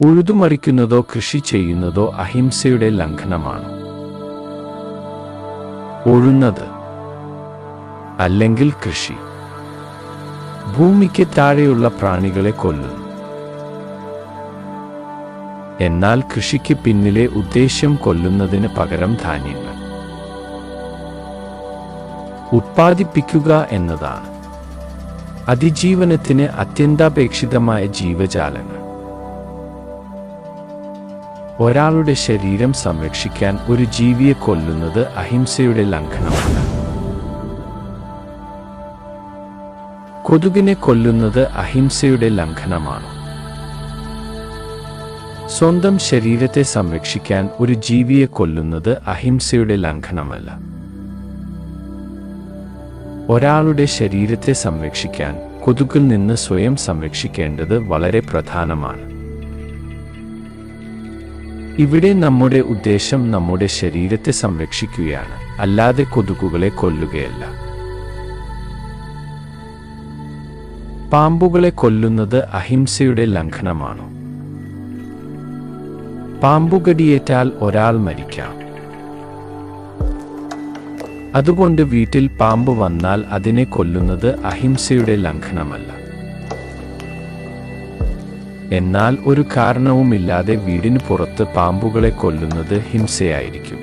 ഉഴുതുമറിക്കുന്നതോ കൃഷി ചെയ്യുന്നതോ അഹിംസയുടെ ലംഘനമാണ്. ഉഴുന്നത് അല്ലെങ്കിൽ കൃഷി. ഭൂമിക്ക് താഴെയുള്ള പ്രാണികളെ കൊല്ലുന്നു. എന്നാൽ കൃഷിക്ക് പിന്നിലെ ഉദ്ദേശ്യം കൊല്ലുന്നതിന് പകരം ധാന്യങ്ങൾ. ഉത്പാദിപ്പിക്കുക എന്നതാണ്. അതിജീവനത്തിന് അത്യന്താപേക്ഷിതമായ ജീവജാലങ്ങൾ. ഒരാളുടെ ശരീരം സംരക്ഷിക്കാൻ ഒരു ജീവിയെ കൊല്ലുന്നത് അഹിംസയുടെ ലംഘനമാണ് കൊതുകിനെ കൊല്ലുന്നത് അഹിംസയുടെ ലംഘനമാണ്. സ്വന്തം ശരീരത്തെ സംരക്ഷിക്കാൻ ഒരു ജീവിയെ കൊല്ലുന്നത് അഹിംസയുടെ ലംഘനമല്ല. ഒരാളുടെ ശരീരത്തെ സംരക്ഷിക്കാൻ കൊതുകിൽ നിന്ന് സ്വയം സംരക്ഷിക്കേണ്ടത് വളരെ പ്രധാനമാണ്. ഇവിടെ നമ്മുടെ ഉദ്ദേശം നമ്മുടെ ശരീരത്തെ സംരക്ഷിക്കുകയാണ്. അല്ലാതെ കൊതുകുകളെ കൊല്ലുകയല്ല. പാമ്പുകളെ കൊല്ലുന്നത് അഹിംസയുടെ ലംഘനമാണോ? പാമ്പുകടിയേറ്റാൽ ഒരാൾ മരിക്കാം. അതുകൊണ്ട് വീട്ടിൽ പാമ്പ് വന്നാൽ അതിനെ കൊല്ലുന്നത് അഹിംസയുടെ ലംഘനമല്ല. എന്നാൽ ഒരു കാരണവുമില്ലാതെ വീടിന് പുറത്ത് പാമ്പുകളെ കൊല്ലുന്നത് ഹിംസയായിരിക്കും.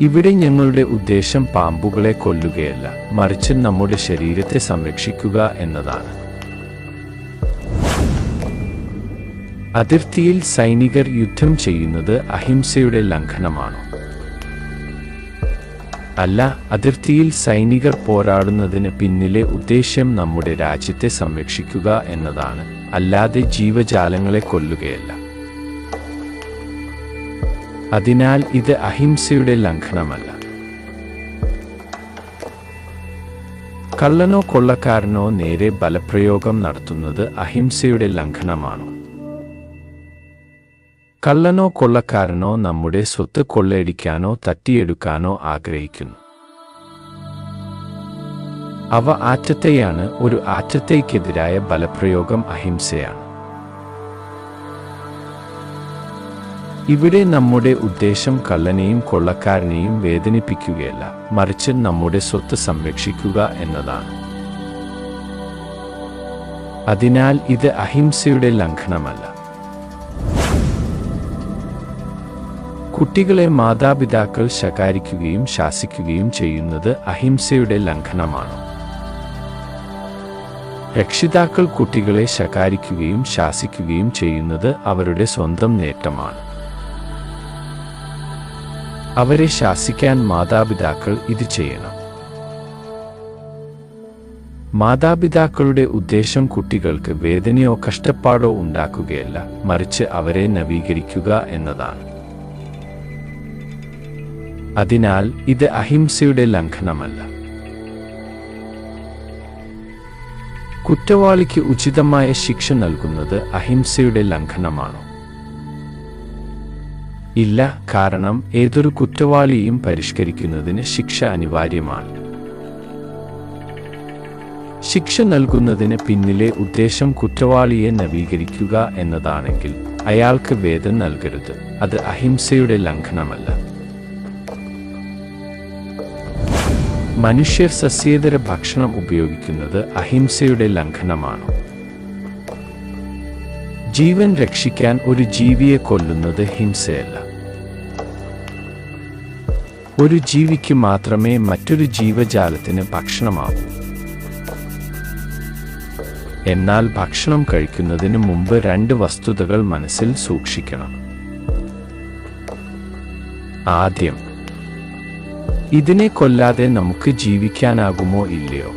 ഇവിടെ ഞങ്ങളുടെ ഉദ്ദേശം പാമ്പുകളെ കൊല്ലുകയല്ല മറിച്ച് നമ്മുടെ ശരീരത്തെ സംരക്ഷിക്കുക എന്നതാണ്. അതിർത്തിയിൽ സൈനികർ യുദ്ധം ചെയ്യുന്നത് അഹിംസയുടെ ലംഘനമാണോ? അല്ല അതിർത്തിയിൽ സൈനികർ പോരാടുന്നതിന് പിന്നിലെ ഉദ്ദേശ്യം നമ്മുടെ രാജ്യത്തെ സംരക്ഷിക്കുക എന്നതാണ്. അല്ലാതെ ജീവജാലങ്ങളെ കൊല്ലുകയല്ല. അതിനാൽ ഇത് അഹിംസയുടെ ലംഘനമല്ല. കള്ളനോ കൊള്ളക്കാരനോ നേരെ ബലപ്രയോഗം നടത്തുന്നത് അഹിംസയുടെ ലംഘനമാണോ? കള്ളനോ കൊള്ളക്കാരനോ നമ്മുടെ സ്വത്ത് കൊള്ളയടിക്കാനോ തട്ടിയെടുക്കാനോ ആഗ്രഹിക്കുന്നു. അവ ആറ്റത്തെയാണ് ഒരു ആറ്റത്തേക്കെതിരായ ബലപ്രയോഗം അഹിംസയാണ്. ഇവിടെ നമ്മുടെ ഉദ്ദേശം കള്ളനെയും കൊള്ളക്കാരനെയും വേദനിപ്പിക്കുകയല്ല മറിച്ച് നമ്മുടെ സ്വത്ത് സംരക്ഷിക്കുക എന്നതാണ്. അതിനാൽ ഇത് അഹിംസയുടെ ലംഘനമല്ല. കുട്ടികളെ മാതാപിതാക്കൾ ശകാരിക്കുകയും ശാസിക്കുകയും ചെയ്യുന്നത് അഹിംസയുടെ ലംഘനമാണ്. രക്ഷിതാക്കൾ കുട്ടികളെ ശകാരിക്കുകയും ശാസിക്കുകയും ചെയ്യുന്നത് അവരുടെ സ്വന്തം നേട്ടമാണ്. അവരെ ശാസിക്കാൻ മാതാപിതാക്കൾ ഇത് ചെയ്യണം. മാതാപിതാക്കളുടെ ഉദ്ദേശം കുട്ടികൾക്ക് വേദനയോ കഷ്ടപ്പാടോ ഉണ്ടാക്കുകയല്ല മറിച്ച് അവരെ നവീകരിക്കുക എന്നതാണ്. അതിനാൽ ഇത് അഹിംസയുടെ ലംഘനമല്ല. കുറ്റവാളിക്ക് ഉചിതമായ ശിക്ഷ നൽകുന്നത് അഹിംസയുടെ ലംഘനമാണോ? ഇല്ല കാരണം ഏതൊരു കുറ്റവാളിയും പരിഷ്കരിക്കുന്നതിന് ശിക്ഷ അനിവാര്യമാണ്. ശിക്ഷ നൽകുന്നതിന് പിന്നിലെ ഉദ്ദേശം കുറ്റവാളിയെ നവീകരിക്കുക എന്നതാണെങ്കിൽ അയാൾക്ക് വേദം നൽകരുത്. അത് അഹിംസയുടെ ലംഘനമല്ല. മനുഷ്യർ സസ്യേതര ഭക്ഷണം ഉപയോഗിക്കുന്നത് അഹിംസയുടെ ലംഘനമാണോ? ജീവൻ രക്ഷിക്കാൻ ഒരു ജീവിയെ കൊല്ലുന്നത് ഹിംസയല്ല. ഒരു ജീവിക്ക് മാത്രമേ മറ്റൊരു ജീവജാലത്തിന് ഭക്ഷണമാകൂ. എന്നാൽ ഭക്ഷണം കഴിക്കുന്നതിന് മുമ്പ് രണ്ട് വസ്തുതകൾ മനസ്സിൽ സൂക്ഷിക്കണം. ആദ്യം ഇതിനെ കൊല്ലാതെ നമുക്ക് ജീവിക്കാനാകുമോ ഇല്ലയോ?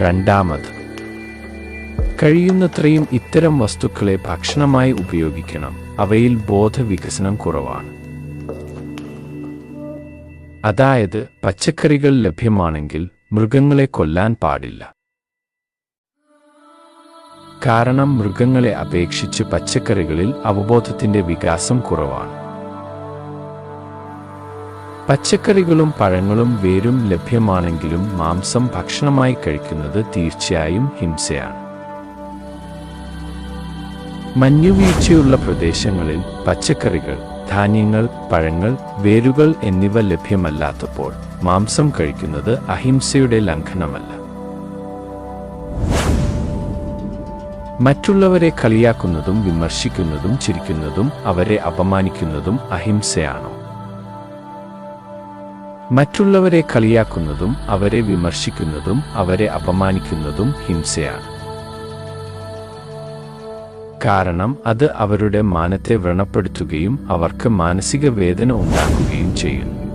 രണ്ടാമത് കഴിയുന്നത്രയും ഇത്തരം വസ്തുക്കളെ ഭക്ഷണമായി ഉപയോഗിക്കണം. അവയിൽ ബോധവികസനം കുറവാണ്. അതായത് പച്ചക്കറികൾ ലഭ്യമാണെങ്കിൽ മൃഗങ്ങളെ കൊല്ലാൻ പാടില്ല. കാരണം മൃഗങ്ങളെ അപേക്ഷിച്ച് പച്ചക്കറികളിൽ അവബോധത്തിന്റെ വികാസം കുറവാണ്. പച്ചക്കറികളും പഴങ്ങളും വേരും ലഭ്യമാണെങ്കിലും മാംസം ഭക്ഷണമായി കഴിക്കുന്നത് തീർച്ചയായും ഹിംസയാണ്. മഞ്ഞുവീഴ്ചയുള്ള പ്രദേശങ്ങളിൽ പച്ചക്കറികൾ ധാന്യങ്ങൾ പഴങ്ങൾ വേരുകൾ എന്നിവ ലഭ്യമല്ലാത്തപ്പോൾ മാംസം കഴിക്കുന്നത് അഹിംസയുടെ ലംഘനമല്ല. മറ്റുള്ളവരെ കളിയാക്കുന്നതും വിമർശിക്കുന്നതും ചിരിക്കുന്നതും അവരെ അപമാനിക്കുന്നതും അഹിംസയാണോ? മറ്റുള്ളവരെ കളിയാക്കുന്നതും അവരെ വിമർശിക്കുന്നതും അവരെ അപമാനിക്കുന്നതും ഹിംസയാണ്. കാരണം അത് അവരുടെ മാനത്തെ വ്രണപ്പെടുത്തുകയും അവർക്ക് മാനസിക വേദന ഉണ്ടാക്കുകയും ചെയ്യുന്നു.